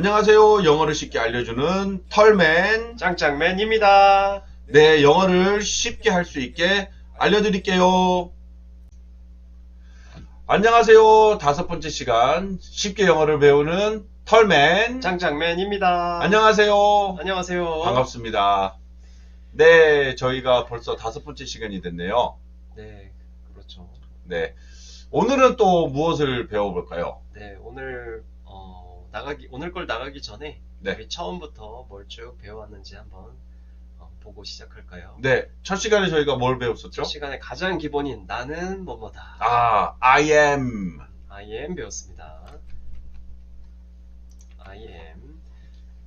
안녕하세요. 영어를 쉽게 알려주는 털맨. 짱짱맨입니다. 네, 영어를 쉽게 할 수 있게 알려드릴게요. 안녕하세요. 다섯 번째 시간 쉽게 영어를 배우는 털맨. 짱짱맨입니다. 안녕하세요. 안녕하세요. 반갑습니다. 네, 저희가 벌써 다섯 번째 시간이 됐네요. 네, 그렇죠. 네. 오늘은 또 무엇을 배워볼까요? 네, 오늘 어, 나가기 오늘 걸 나가기 전에 네. 우리 처음부터 뭘 쭉 배워왔는지 한번 어, 보고 시작할까요? 네, 첫 시간에 저희가 뭘 배웠었죠? 첫 시간에 가장 기본인 나는 뭐뭐다. 아, I am. I am 배웠습니다. I am.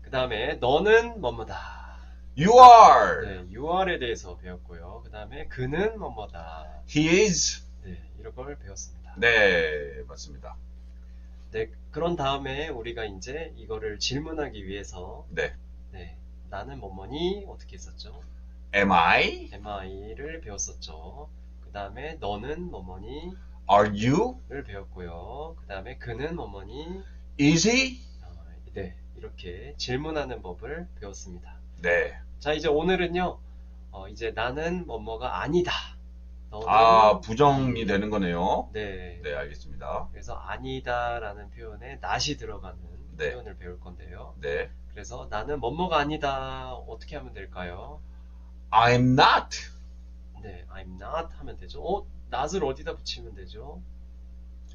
그 다음에 너는 뭐뭐다. You are. 네, you are에 대해서 배웠고요. 그 다음에 그는 뭐뭐다. He is. 네, 이런 걸 배웠습니다. 네, 맞습니다. 네, 그런 다음에 우리가 이제 이거를 질문하기 위해서 네. 네, 나는 뭐뭐니 어떻게 했었죠? Am I? MI를 배웠었죠. 그 다음에 너는 뭐뭐니를 Are you? 배웠고요. 그 다음에 그는 뭐뭐니 Is he? 어, 네, 이렇게 질문하는 법을 배웠습니다. 네. 자, 이제 오늘은요. 어, 이제 나는 뭐뭐가 아니다. 아, 부정이 되는 거네요. 네. 네, 알겠습니다. 그래서 아니다라는 표현에 not이 들어가는 네. 표현을 배울 건데요. 네. 그래서 나는 뭐뭐가 아니다. 어떻게 하면 될까요? I'm not. 네, I'm not 하면 되죠. 어, not을 어디다 붙이면 되죠?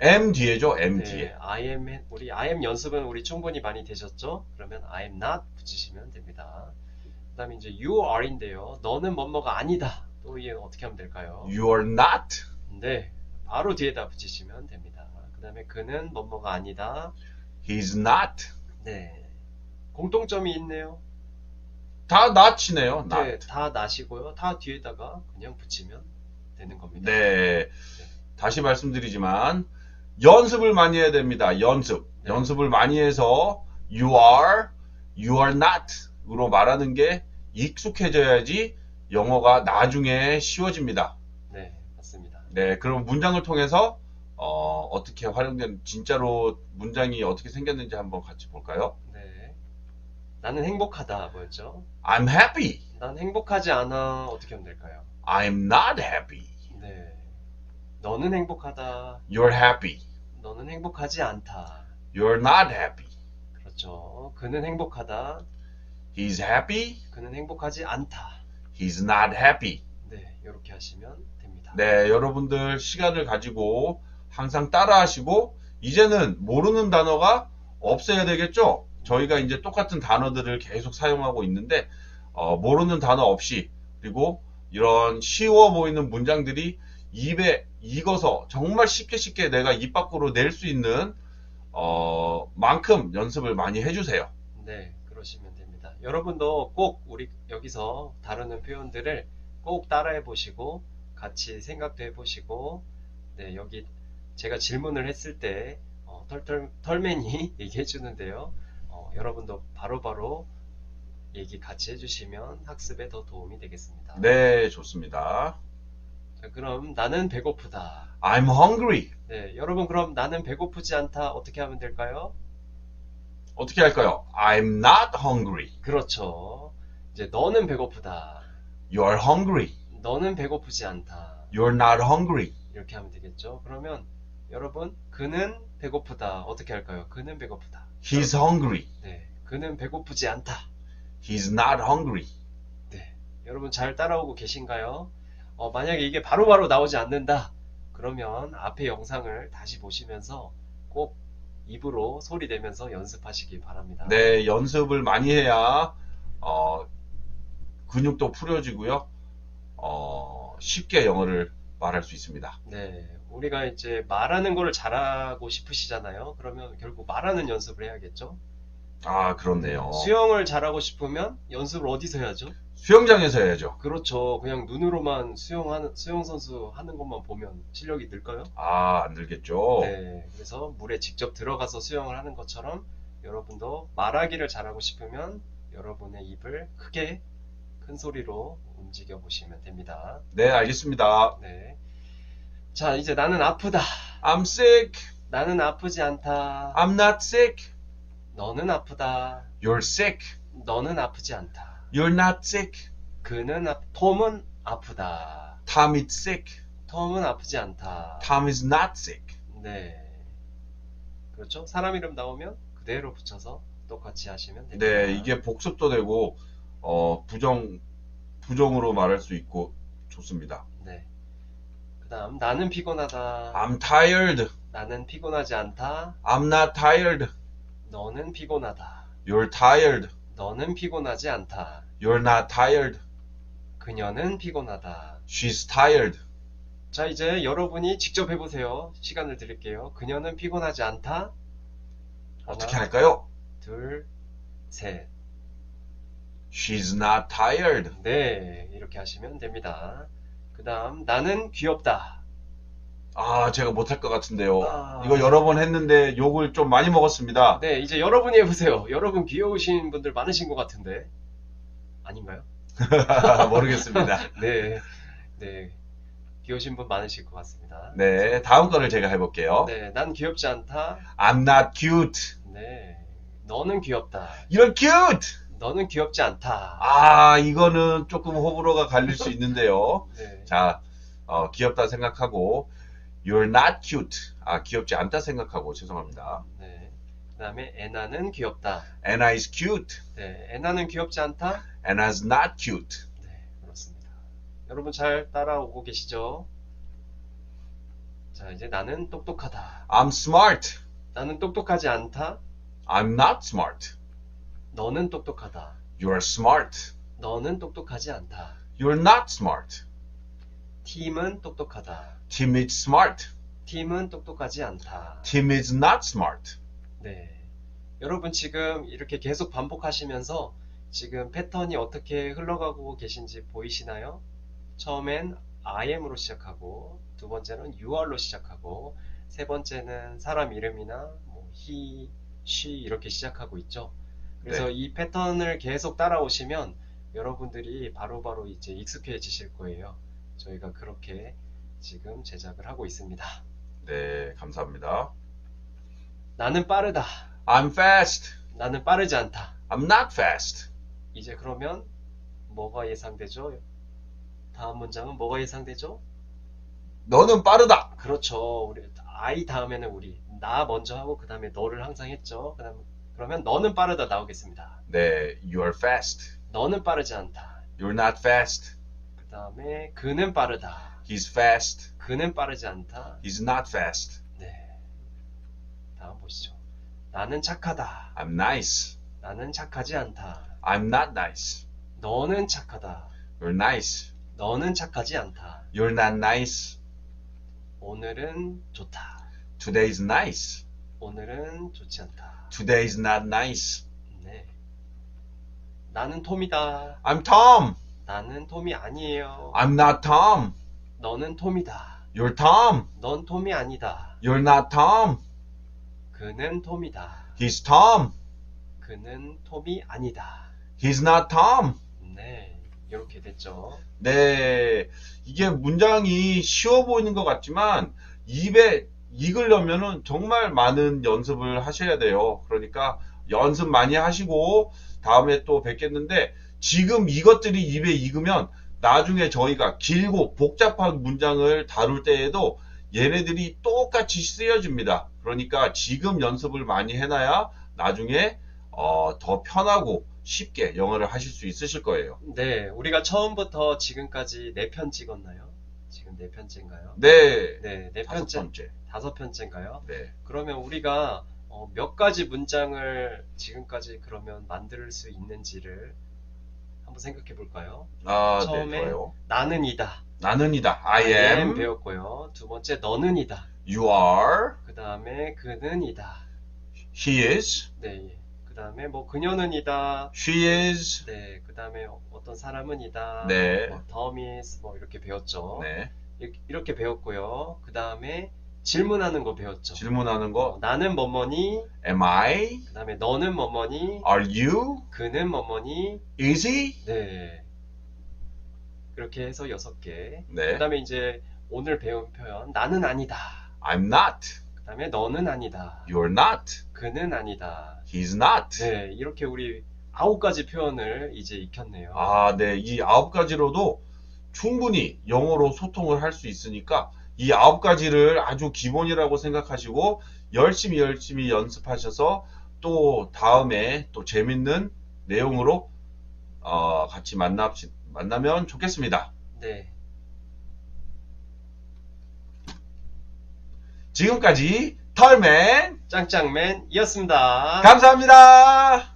am 뒤에죠, am 네, 뒤에. I am 해- 우리 I am 연습은 우리 충분히 많이 되셨죠? 그러면 I am not 붙이시면 됩니다. 그 다음에 이제 you are인데요. 너는 뭐뭐가 아니다. 또 이게 어떻게 하면 될까요? You are not. 네, 바로 뒤에다 붙이시면 됩니다. 그 다음에 그는 뭐뭐가 아니다. He's not. 네, 공통점이 있네요. 다 not이네요, 네, not. 다 나시고요. 다 뒤에다가 그냥 붙이면 되는 겁니다. 네. 다시 말씀드리지만, 연습을 많이 해야 됩니다. 연습. 네. 연습을 많이 해서, you are, you are not. 으로 말하는 게 익숙해져야지 영어가 나중에 쉬워집니다. 네, 맞습니다. 네, 그럼 문장을 통해서 어, 어떻게 활용된 진짜로 문장이 어떻게 생겼는지 한번 같이 볼까요? 네, 나는 행복하다 뭐였죠? I'm happy. 난 행복하지 않아. 어떻게 하면 될까요? I'm not happy. 네, 너는 행복하다. You're happy. 너는 행복하지 않다. You're not happy. 그렇죠. 그는 행복하다. He's happy. 그는 행복하지 않다. He's not happy. 네, 이렇게 하시면 됩니다. 네, 여러분들 시간을 가지고 항상 따라 하시고 이제는 모르는 단어가 없어야 되겠죠? 저희가 이제 똑같은 단어들을 계속 사용하고 있는데 어, 모르는 단어 없이 그리고 이런 쉬워 보이는 문장들이 입에 익어서 정말 쉽게 쉽게 내가 입 밖으로 낼 수 있는 어, 만큼 연습을 많이 해주세요. 네, 그러시면 됩니다. 여러분도 꼭 우리 여기서 다루는 표현들을 꼭 따라해 보시고 같이 생각도 해 보시고 네, 여기 제가 질문을 했을 때 어, 털털 털맨이 얘기해 주는데요. 어, 여러분도 바로바로 얘기 같이 해 주시면 학습에 더 도움이 되겠습니다. 네, 좋습니다. 자, 그럼 나는 배고프다. I'm hungry. 네, 여러분 그럼 나는 배고프지 않다 어떻게 하면 될까요? 어떻게 할까요? I'm not hungry. 그렇죠. 이제 너는 배고프다. You're hungry. 너는 배고프지 않다. You're not hungry. 이렇게 하면 되겠죠. 그러면 여러분 그는 배고프다. 어떻게 할까요? 그는 배고프다. He's hungry. 네, 그는 배고프지 않다. He's not hungry. 네, 여러분 잘 따라오고 계신가요? 어, 만약에 이게 바로바로 나오지 않는다. 그러면 앞에 영상을 다시 보시면서 꼭 입으로 소리 내면서 연습하시기 바랍니다. 네, 연습을 많이 해야 어, 근육도 풀어지고요. 어, 쉽게 영어를 말할 수 있습니다. 네, 우리가 이제 말하는 거를 잘하고 싶으시잖아요. 그러면 결국 말하는 연습을 해야겠죠. 아, 그렇네요. 수영을 잘하고 싶으면 연습을 어디서 해야죠? 수영장에서 해야죠. 그렇죠. 그냥 눈으로만 수영하는 수영 선수 하는 것만 보면 실력이 늘까요? 아, 안 들겠죠. 네. 그래서 물에 직접 들어가서 수영을 하는 것처럼 여러분도 말하기를 잘하고 싶으면 여러분의 입을 크게 큰 소리로 움직여 보시면 됩니다. 네, 알겠습니다. 네. 자, 이제 나는 아프다. I'm sick. 나는 아프지 않다. I'm not sick. 너는 아프다. You're sick. 너는 아프지 않다. You're not sick. 그는 아, 톰은 아프다. Tom is sick. 톰은 아프지 않다. Tom is not sick. 네. 그렇죠? 사람 이름 나오면 그대로 붙여서 똑같이 하시면 됩니다. 네, 이게 복습도 되고 어, 부정 부정으로 말할 수 있고 좋습니다. 네. 그다음 나는 피곤하다. I'm tired. 나는 피곤하지 않다. I'm not tired. 너는 피곤하다. You're tired. 너는 피곤하지 않다. You're not tired. 그녀는 피곤하다. She's tired. 자, 이제 여러분이 직접 해보세요. 시간을 드릴게요. 그녀는 피곤하지 않다. 어떻게 하나, 할까요? 둘, 셋. She's not tired. 네, 이렇게 하시면 됩니다. 그 다음, 나는 귀엽다. 아, 제가 못할 것 같은데요. 아. 이거 여러 번 했는데 욕을 좀 많이 먹었습니다. 네, 이제 여러분이 해보세요. 여러분 귀여우신 분들 많으신 것 같은데. 아닌가요? 모르겠습니다. 네, 네. 귀여우신 분 많으실 것 같습니다. 네, 다음 거를 제가 해볼게요. 네, 난 귀엽지 않다. I'm not cute. 네, 너는 귀엽다. You're cute. 너는 귀엽지 않다. 아, 이거는 조금 호불호가 갈릴 수 있는데요. 네, 자, 어, 귀엽다 생각하고 You're not cute. 아, 귀엽지 않다 생각하고 죄송합니다. 네. 그 다음에 애나는 귀엽다. Anna is cute. 네, 애나는 귀엽지 않다. Anna's not cute. 네, 그렇습니다. 여러분 잘 따라오고 계시죠? 자, 이제 나는 똑똑하다. I'm smart. 나는 똑똑하지 않다. I'm not smart. 너는 똑똑하다. You're smart. 너는 똑똑하지 않다. You're not smart. 팀은 똑똑하다. Tim is smart. 팀은 똑똑하지 않다. Tim is not smart. 네. 여러분 지금 이렇게 계속 반복하시면서 지금 패턴이 어떻게 흘러가고 계신지 보이시나요? 처음엔 I am으로 시작하고 두 번째는 you are로 시작하고 세 번째는 사람 이름이나 뭐 he, she 이렇게 시작하고 있죠. 그래서 네. 이 패턴을 계속 따라오시면 여러분들이 바로바로 이제 익숙해지실 거예요. 저희가 그렇게 지금 제작을 하고 있습니다. 네, 감사합니다. 나는 빠르다. I'm fast. 나는 빠르지 않다. I'm not fast. 이제 그러면 뭐가 예상되죠? 다음 문장은 뭐가 예상되죠? 너는 빠르다. 그렇죠. 우리 I 다음에는 우리 나 먼저 하고 그 다음에 너를 항상 했죠. 그다음 그러면 너는 빠르다 나오겠습니다. 네, you're fast. 너는 빠르지 않다. You're not fast. 그 다음에 그는 빠르다. He's fast. 그는 빠르지 않다. He's not fast. 네. 다음 보시죠. 나는 착하다. I'm nice. 나는 착하지 않다. I'm not nice. 너는 착하다. You're nice. 너는 착하지 않다. You're not nice. 오늘은 좋다. Today's nice. 오늘은 좋지 않다. Today's not nice. 네. 나는 톰이다. I'm Tom. 나는 톰이 아니에요. I'm not Tom. 너는 톰이다. You're Tom. 넌 톰이 아니다. You're not Tom. 그는 톰이다. He's Tom. 그는 톰이 아니다. He's not Tom. 네. 이렇게 됐죠. 네. 이게 문장이 쉬워 보이는 것 같지만 입에 익으려면은 정말 많은 연습을 하셔야 돼요. 그러니까 연습 많이 하시고 다음에 또 뵙겠는데 지금 이것들이 입에 익으면 나중에 저희가 길고 복잡한 문장을 다룰 때에도 얘네들이 똑같이 쓰여집니다. 그러니까 지금 연습을 많이 해놔야 나중에 어, 더 편하고 쉽게 영어를 하실 수 있으실 거예요. 네. 우리가 처음부터 지금까지 네 편 찍었나요? 지금 네 편째인가요? 네. 네. 네 다섯 편째. 번째. 다섯 편째인가요? 네. 그러면 우리가 어, 몇 가지 문장을 지금까지 그러면 만들 수 있는지를 한번 생각해 볼까요? 아, 처음에 네, 좋아요. 나는 이다. 나는 이다. I am. 배웠고요. 두 번째 너는 이다. You are. 그 다음에 그는 이다. He is. 네. 그 다음에 뭐 그녀는 이다. She is. 네. 그 다음에 어떤 사람은 이다. 네. 뭐 더미스 뭐 이렇게 배웠죠. 네. 이렇게, 이렇게 배웠고요. 그 다음에 질문하는 거 배웠죠. 질문하는 어, 거. 나는 뭐뭐니? Am I? 그 다음에 너는 뭐뭐니? Are you? 그는 뭐뭐니? Is he? 네. 그렇게 해서 여섯 개. 네. 그 다음에 이제 오늘 배운 표현 나는 아니다. I'm not. 그다음에 너는 아니다. You're not. 그는 아니다. He's not. 네, 이렇게 우리 아홉 가지 표현을 이제 익혔네요. 아, 네. 이 아홉 가지로도 충분히 영어로 소통을 할 수 있으니까 이 아홉 가지를 아주 기본이라고 생각하시고 열심히 열심히 연습하셔서 또 다음에 또 재밌는 내용으로 어, 같이 만나, 만나면 좋겠습니다. 네. 지금까지 털맨 짱짱맨이었습니다. 감사합니다.